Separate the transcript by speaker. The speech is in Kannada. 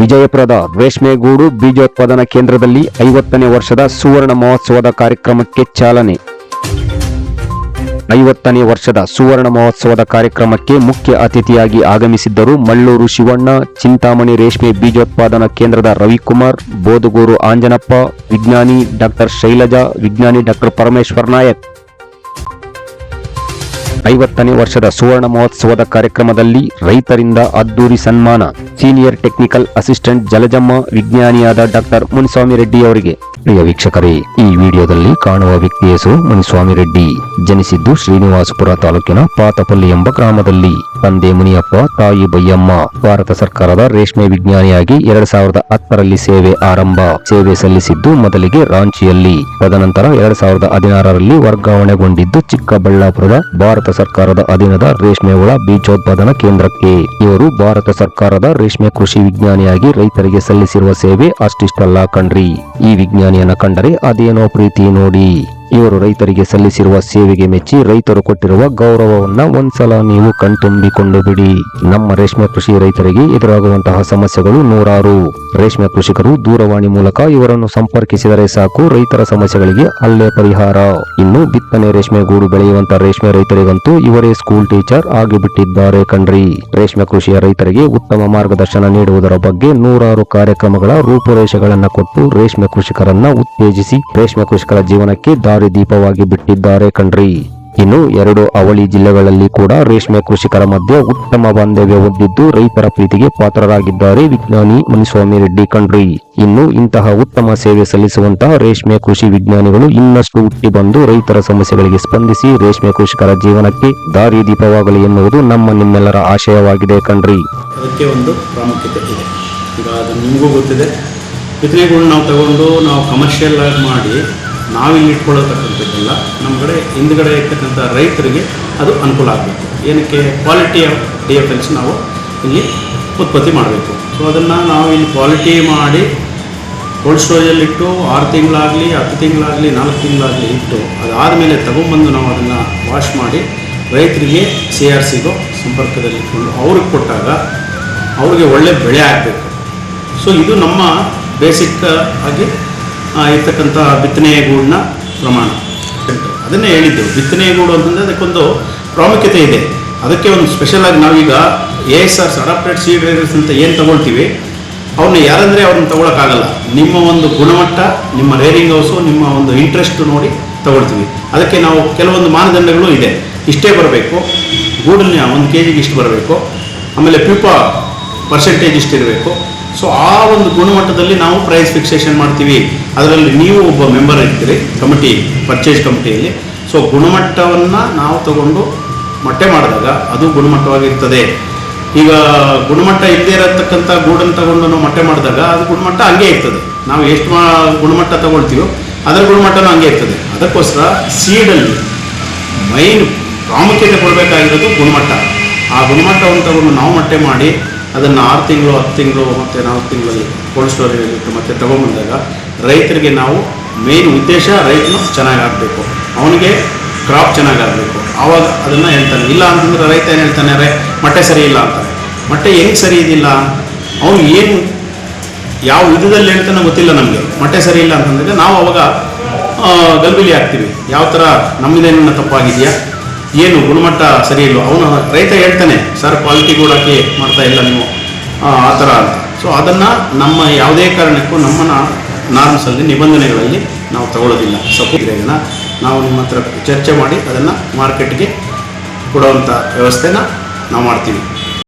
Speaker 1: ವಿಜಯಪುರದ ರೇಷ್ಮೆಗೂಡು ಬೀಜೋತ್ಪಾದನಾ ಕೇಂದ್ರದಲ್ಲಿ ಐವತ್ತನೇ ವರ್ಷದ ಸುವರ್ಣ ಮಹೋತ್ಸವದ ಕಾರ್ಯಕ್ರಮಕ್ಕೆ ಚಾಲನೆ. ಐವತ್ತನೇ ವರ್ಷದ ಸುವರ್ಣ ಮಹೋತ್ಸವದ ಕಾರ್ಯಕ್ರಮಕ್ಕೆ ಮುಖ್ಯ ಅತಿಥಿಯಾಗಿ ಆಗಮಿಸಿದ್ದರು ಮಳ್ಳೂರು ಶಿವಣ್ಣ, ಚಿಂತಾಮಣಿ ರೇಷ್ಮೆ ಬೀಜೋತ್ಪಾದನಾ ಕೇಂದ್ರದ ರವಿಕುಮಾರ್ ಬೋಧಗೂರು ಆಂಜನಪ್ಪ, ವಿಜ್ಞಾನಿ ಡಾಕ್ಟರ್ ಶೈಲಜಾ, ವಿಜ್ಞಾನಿ ಡಾಕ್ಟರ್ ಪರಮೇಶ್ವರ್ ನಾಯಕ್. ಐವತ್ತನೇ ವರ್ಷದ ಸುವರ್ಣ ಮಹೋತ್ಸವದ ಕಾರ್ಯಕ್ರಮದಲ್ಲಿ ರೈತರಿಂದ ಅದ್ದೂರಿ ಸನ್ಮಾನ. ಸೀನಿಯರ್ ಟೆಕ್ನಿಕಲ್ ಅಸಿಸ್ಟೆಂಟ್ ಜಲಜಮ್ಮ, ವಿಜ್ಞಾನಿಯಾದ ಡಾಕ್ಟರ್ ಮುನಿಸ್ವಾಮಿ ರೆಡ್ಡಿ ಅವರಿಗೆ. ಪ್ರಿಯ ವೀಕ್ಷಕರೇ, ಈ ವಿಡಿಯೋದಲ್ಲಿ ಕಾಣುವ ವ್ಯಕ್ತಿ ಹೆಸರು ಮುನಿಸ್ವಾಮಿ ರೆಡ್ಡಿ. ಜನಿಸಿದ್ದು ಶ್ರೀನಿವಾಸಪುರ ತಾಲೂಕಿನ ಪಾತಪಲ್ಲಿ ಎಂಬ ಗ್ರಾಮದಲ್ಲಿ. ತಂದೆ ಮುನಿಯಪ್ಪ, ತಾಯಿ ಬಯ್ಯಮ್ಮ ಭಾರತ ಸರ್ಕಾರದ ರೇಷ್ಮೆ ವಿಜ್ಞಾನಿಯಾಗಿ ಎರಡ್ ಸಾವಿರದ ಹತ್ತರಲ್ಲಿ ಸೇವೆ ಆರಂಭ. ಸೇವೆ ಸಲ್ಲಿಸಿದ್ದು ಮೊದಲಿಗೆ ರಾಂಚಿಯಲ್ಲಿ. ತದನಂತರ ಎರಡ್ ಸಾವಿರದ ಹದಿನಾರರಲ್ಲಿ ವರ್ಗಾವಣೆಗೊಂಡಿದ್ದು ಚಿಕ್ಕಬಳ್ಳಾಪುರದ ಭಾರತ ಸರ್ಕಾರದ ಅಧೀನದ ರೇಷ್ಮೆ ಹುಳ ಬೀಜೋತ್ಪಾದನಾ ಕೇಂದ್ರಕ್ಕೆ. ಇವರು ಭಾರತ ಸರ್ಕಾರದ ರೇಷ್ಮೆ ಕೃಷಿ ವಿಜ್ಞಾನಿಯಾಗಿ ರೈತರಿಗೆ ಸಲ್ಲಿಸಿರುವ ಸೇವೆ ಅಷ್ಟಿಷ್ಟಲ್ಲ ಕಣ್ರಿ. ಈ ವಿಜ್ಞಾನಿಯನ್ನ ಕಂಡರೆ ಅದೇನೋ ಪ್ರೀತಿ ನೋಡಿ. ಇವರು ರೈತರಿಗೆ ಸಲ್ಲಿಸಿರುವ ಸೇವೆಗೆ ಮೆಚ್ಚಿ ರೈತರು ಕೊಟ್ಟಿರುವ ಗೌರವವನ್ನ ಒಂದ್ಸಲ ನೀವು ಕಣ್ತುಂಬಿಕೊಂಡು ಬಿಡಿ. ನಮ್ಮ ರೇಷ್ಮೆ ಕೃಷಿ ರೈತರಿಗೆ ಎದುರಾಗುವಂತಹ ಸಮಸ್ಯೆಗಳು ನೂರಾರು. ರೇಷ್ಮೆ ಕೃಷಿಕರು ದೂರವಾಣಿ ಮೂಲಕ ಇವರನ್ನು ಸಂಪರ್ಕಿಸಿದರೆ ಸಾಕು, ರೈತರ ಸಮಸ್ಯೆಗಳಿಗೆ ಅಲ್ಲೇ ಪರಿಹಾರ. ಇನ್ನು ಬಿತ್ತನೆ ರೇಷ್ಮೆ ಗೂಡು ಬೆಳೆಯುವಂತಹ ರೇಷ್ಮೆ ರೈತರಿಗಂತೂ ಇವರೇ ಸ್ಕೂಲ್ ಟೀಚರ್ ಆಗಿಬಿಟ್ಟಿದ್ದಾರೆ ಕಣ್ರಿ. ರೇಷ್ಮೆ ಕೃಷಿಯ ರೈತರಿಗೆ ಉತ್ತಮ ಮಾರ್ಗದರ್ಶನ ನೀಡುವುದರ ಬಗ್ಗೆ ನೂರಾರು ಕಾರ್ಯಕ್ರಮಗಳ ರೂಪುರೇಷೆಗಳನ್ನು ಕೊಟ್ಟು ರೇಷ್ಮೆ ಕೃಷಿಕರನ್ನ ಉತ್ತೇಜಿಸಿ, ರೇಷ್ಮೆ ಕೃಷಿಕರ ಜೀವನಕ್ಕೆ ದಾರಿದೀಪವಾಗಿ ಬಿಟ್ಟಿದ್ದಾರೆ ಕಣ್ರಿ. ಇನ್ನು ಎರಡು ಅವಳಿ ಜಿಲ್ಲೆಗಳಲ್ಲಿ ಕೂಡ ರೇಷ್ಮೆ ಕೃಷಿಕರ ಮಧ್ಯೆ ಉತ್ತಮ ಬಾಂಧವ್ಯ ಹೊಂದಿದ್ದು ರೈತರ ಪ್ರೀತಿಗೆ ಪಾತ್ರರಾಗಿದ್ದಾರೆ ವಿಜ್ಞಾನಿ ಮುನಿಸ್ವಾಮಿ ರೆಡ್ಡಿ ಕಣ್ರಿ. ಇನ್ನು ಇಂತಹ ಉತ್ತಮ ಸೇವೆ ಸಲ್ಲಿಸುವಂತಹ ರೇಷ್ಮೆ ಕೃಷಿ ವಿಜ್ಞಾನಿಗಳು ಇನ್ನಷ್ಟು ಹುಟ್ಟಿ ಬಂದು ರೈತರ ಸಮಸ್ಯೆಗಳಿಗೆ ಸ್ಪಂದಿಸಿ ರೇಷ್ಮೆ ಕೃಷಿಕರ ಜೀವನಕ್ಕೆ ದಾರಿ ದೀಪವಾಗಲಿ ಎನ್ನುವುದು ನಮ್ಮ ನಿಮ್ಮೆಲ್ಲರ ಆಶಯವಾಗಿದೆ ಕಣ್ರಿ.
Speaker 2: ಅದಕ್ಕೆ ಒಂದು ಪ್ರಾಮುಖ್ಯತೆ ಇದೆ. ಈಗ ಅದು ನಿಮಗೂ ಗೊತ್ತಿದೆ. ನಾವು ತಗೊಂಡು ನಾವು ಕಮರ್ಷಿಯಲ್ ಆಗಿ ಮಾಡಿ ನಾವಿಲ್ಲಿ ಇಟ್ಕೊಳ್ಳತಕ್ಕಂಥದ್ದೆಲ್ಲ, ನಮ್ಮ ಕಡೆ, ಹಿಂದ್ಗಡೆ ಇರ್ತಕ್ಕಂಥ ರೈತರಿಗೆ ಅದು ಅನುಕೂಲ ಆಗಬೇಕು. ಏನಕ್ಕೆ? Quality of D F Ls ನಾವು ಇಲ್ಲಿ ಉತ್ಪತ್ತಿ ಮಾಡಬೇಕು. ಸೊ ಅದನ್ನು ನಾವು ಇಲ್ಲಿ ಕ್ವಾಲಿಟಿ ಮಾಡಿ ಕೋಲ್ಡ್ ಸ್ಟೋರೇಜಲ್ಲಿಟ್ಟು ಆರು ತಿಂಗಳಾಗಲಿ, ಹತ್ತು ತಿಂಗಳಾಗಲಿ, ನಾಲ್ಕು ತಿಂಗಳಾಗಲಿ ಇಟ್ಟು, ಅದಾದಮೇಲೆ ತಗೊಂಬಂದು ನಾವು ಅದನ್ನು ವಾಶ್ ಮಾಡಿ, ರೈತರಿಗೆ ಸಿ ಆರ್ ಸಿಗೋ ಸಂಪರ್ಕದಲ್ಲಿ ಇಟ್ಕೊಂಡು, ಅವ್ರಿಗೆ ಕೊಟ್ಟಾಗ ಅವ್ರಿಗೆ ಒಳ್ಳೆ ಬೆಳೆ ಆಗಬೇಕು. ಸೊ ಇದು ನಮ್ಮ ಬೇಸಿಕ್ ಆಗಿ ಇರ್ತಕ್ಕಂಥ ಬಿತ್ತನೆ ಗೂಡಿನ ಪ್ರಮಾಣ. ಅದನ್ನೇ ಹೇಳಿದ್ದು. ಬಿತ್ತನೆ ಗೂಡು ಅಂತಂದರೆ ಅದಕ್ಕೊಂದು ಪ್ರಾಮುಖ್ಯತೆ ಇದೆ. ಅದಕ್ಕೆ ಒಂದು ಸ್ಪೆಷಲ್ ಆಗಿ ನಾವೀಗ A S Rs adapted seed rearers ಅಂತ ಏನು ತಗೊಳ್ತೀವಿ ಅವ್ರನ್ನ ಯಾರಂದರೆ ಅವ್ರನ್ನ ತಗೊಳಕ್ಕಾಗಲ್ಲ. ನಿಮ್ಮ ಒಂದು ಗುಣಮಟ್ಟ, ನಿಮ್ಮ ರೇರಿಂಗ್ ಹೌಸು, ನಿಮ್ಮ ಒಂದು ಇಂಟ್ರೆಸ್ಟ್ ನೋಡಿ ತಗೊಳ್ತೀವಿ. ಅದಕ್ಕೆ ನಾವು ಕೆಲವೊಂದು ಮಾನದಂಡಗಳು ಇದೆ. ಇಷ್ಟೇ ಬರಬೇಕು. ಗೂಡನ್ನ ಒಂದು ಕೆ ಜಿಗೆ ಇಷ್ಟು ಬರಬೇಕು. ಆಮೇಲೆ ಪ್ಯೂಪ ಪರ್ಸೆಂಟೇಜ್ ಇಷ್ಟಿರಬೇಕು. ಸೊ ಆ ಒಂದು ಗುಣಮಟ್ಟದಲ್ಲಿ ನಾವು ಪ್ರೈಸ್ ಫಿಕ್ಸೇಷನ್ ಮಾಡ್ತೀವಿ. ಅದರಲ್ಲಿ ನೀವು ಒಬ್ಬ ಮೆಂಬರ್ ಇರ್ತೀರಿ ಕಮಿಟಿ ಪರ್ಚೇಸ್ ಕಮಿಟಿಯಲ್ಲಿ ಸೊ ಗುಣಮಟ್ಟವನ್ನು ನಾವು ತಗೊಂಡು ಮೊಟ್ಟೆ ಮಾಡಿದಾಗ ಅದು ಗುಣಮಟ್ಟವಾಗಿರ್ತದೆ. ಈಗ ಗುಣಮಟ್ಟ ಇಲ್ಲದೇ ಇರತಕ್ಕಂಥ ಗೂಡನ್ನು ತಗೊಂಡು ನಾವು ಮೊಟ್ಟೆ ಮಾಡಿದಾಗ ಅದು ಗುಣಮಟ್ಟ ಹಂಗೆ ಇರ್ತದೆ. ನಾವು ಎಷ್ಟು ಗುಣಮಟ್ಟ ತಗೊಳ್ತೀವೋ ಅದರ ಗುಣಮಟ್ಟನೂ ಹಂಗೆ ಇರ್ತದೆ. ಅದಕ್ಕೋಸ್ಕರ ಸೀಡಲ್ಲಿ ಮೈನ್ ಪ್ರಾಮುಖ್ಯತೆ ಕೊಡಬೇಕಾಗಿರೋದು ಗುಣಮಟ್ಟ. ಆ ಗುಣಮಟ್ಟವನ್ನು ತಗೊಂಡು ನಾವು ಮೊಟ್ಟೆ ಮಾಡಿ ಅದನ್ನು ಆರು ತಿಂಗಳು, ಹತ್ತು ತಿಂಗಳು, ಮತ್ತು ನಾಲ್ಕು ತಿಂಗಳಲ್ಲಿ ಕೋಲ್ಡ್ ಸ್ಟೋರೇಜ್ ಇಟ್ಟು ಮತ್ತೆ ತಗೊಂಬಂದಾಗ ರೈತರಿಗೆ ನಾವು ಮೇನ್ ಉದ್ದೇಶ ರೈತನು ಚೆನ್ನಾಗಿ ಆಗಬೇಕು. ಅವನಿಗೆ ಕ್ರಾಪ್ ಚೆನ್ನಾಗಾಗಬೇಕು ಆವಾಗ ಅದನ್ನು ಹೇಳ್ತಾನೆ, ಇಲ್ಲ ಅಂತಂದ್ರೆ ರೈತ ಏನು ಹೇಳ್ತಾನೆ ರೈ ಮೊಟ್ಟೆ ಸರಿ ಇಲ್ಲ ಅಂತಾನೆ. ಮೊಟ್ಟೆ ಹೆಂಗೆ ಸರಿ ಇದಿಲ್ಲ? ಅವನು ಏನು, ಯಾವ ವಿಧದಲ್ಲಿ ಹೇಳ್ತಾನೆ ಗೊತ್ತಿಲ್ಲ ನಮಗೆ. ಮೊಟ್ಟೆ ಸರಿ ಇಲ್ಲ ಅಂತಂದಾಗ ನಾವು ಅವಾಗ ಗಲ್ಬಿಲಿ ಆಗ್ತೀವಿ ಯಾವ ಥರ ನಮ್ಮದೇನ ತಪ್ಪಾಗಿದೆಯಾ? ಏನು ಗುಣಮಟ್ಟ ಸರಿ ಇಲ್ಲ ಅವನು ರೈತ ಹೇಳ್ತಾನೆ, ಸರ್ ಕ್ವಾಲಿಟಿ ಕೂಡ ಮಾಡ್ತಾ ಇಲ್ಲ ನೀವು. ಆ ಥರ ಅಂತ. ಸೊ ಅದನ್ನು ನಮ್ಮ ಯಾವುದೇ ಕಾರಣಕ್ಕೂ ನಮ್ಮ ನಾರ್ಮ್ಸಲ್ಲಿ ನಿಬಂಧನೆಗಳಲ್ಲಿ ನಾವು ತಗೊಳ್ಳೋದಿಲ್ಲ ಸಪೋರ್ಟ್ ನಾವು ನಿಮ್ಮ ಹತ್ರ ಚರ್ಚೆ ಮಾಡಿ, ಅದನ್ನು ಮಾರ್ಕೆಟ್ಗೆ ಕೊಡುವಂಥ ವ್ಯವಸ್ಥೆನ ನಾವು ಮಾಡ್ತೀವಿ.